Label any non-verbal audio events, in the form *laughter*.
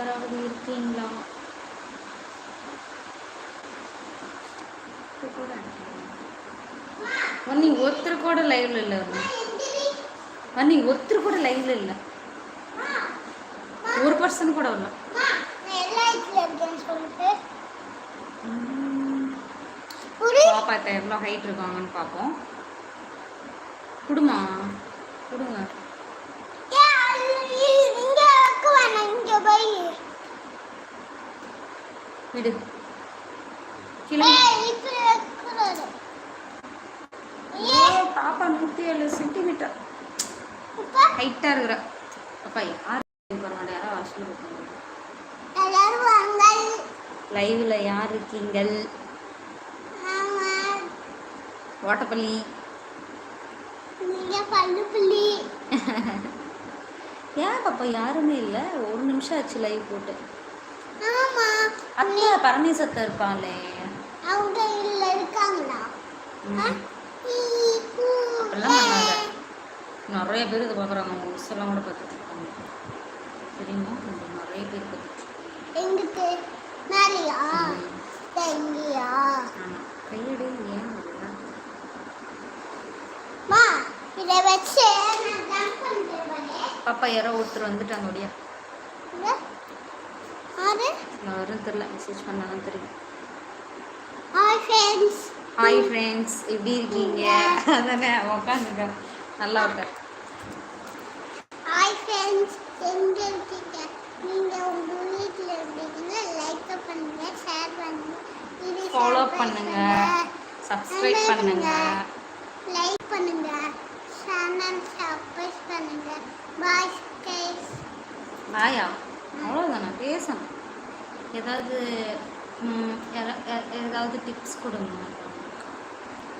யாராவது இருக்கீங்களா? வன்னி ஒருத்தர் கூட லைவ்ல இல்லை வன்னி. ஒருத்தர் கூட லைவ்ல இல்லை. ஒரு பர்சன் கூட வரல. பாப்பா இப்போ எவ்வளோ ஹைட் இருக்காங்கன்னு பார்ப்போம் குடுமா? கொடுங்க. விடு. பாப்பா நூற்றி ஏழு சென்டிமீட்டர் ஹைட்டாக இருக்கிற. அப்பா யார் பண்ண யாரோ வாசல் லைவில் யார் இருக்கீங்கள்? ஓட்டப்பள்ளி. *laughs* ஏன் பாப்பா யாருமே இல்லை. ஒரு நிமிஷம் ஆச்சு லைவ் போட்டு. அத்தை பரமேசத்தை இருப்பாங்களே. அவங்க இல்ல இருக்காங்களா? நிறைய பேர் இது பார்க்குறாங்க அவங்க மிஸ் எல்லாம் கூட பார்த்துட்டு இருக்காங்க. தெரியுமா? நிறைய பேர் பார்த்துட்டு மேலையா? எங்கேயா ஆமாம் கையடி ஏன் மா இதை வச்சு பாப்பா யாரோ ஒருத்தர் வந்துட்டாங்க ஒடியா ஆறு யாரும் தெரில மெசேஜ் பண்ணாலும் தெரியும். ஹாய் ஃப்ரெண்ட்ஸ் ஹாய் ஃப்ரெண்ட்ஸ் எப்படி இருக்கீங்க? அதானே உக்காந்துங்க நல்லா உட்கார் ஹாய் ஃப்ரெண்ட்ஸ் எங்க இருக்கீங்க? நீங்க உங்க வீட்டில் இருக்கீங்கன்னா லைக் பண்ணுங்க ஷேர் பண்ணுங்க. ஃபாலோ பண்ணுங்க. சப்ஸ்கிரைப் பண்ணுங்க. லைக் பண்ணுங்க. சேனல் சப்ஸ்கிரைப் பண்ணுங்க. பாய் கைஸ் பாயா அவ்வளோதானே பேசணும். ஏதாவது ஏதாவது டிப்ஸ் கொடுங்க.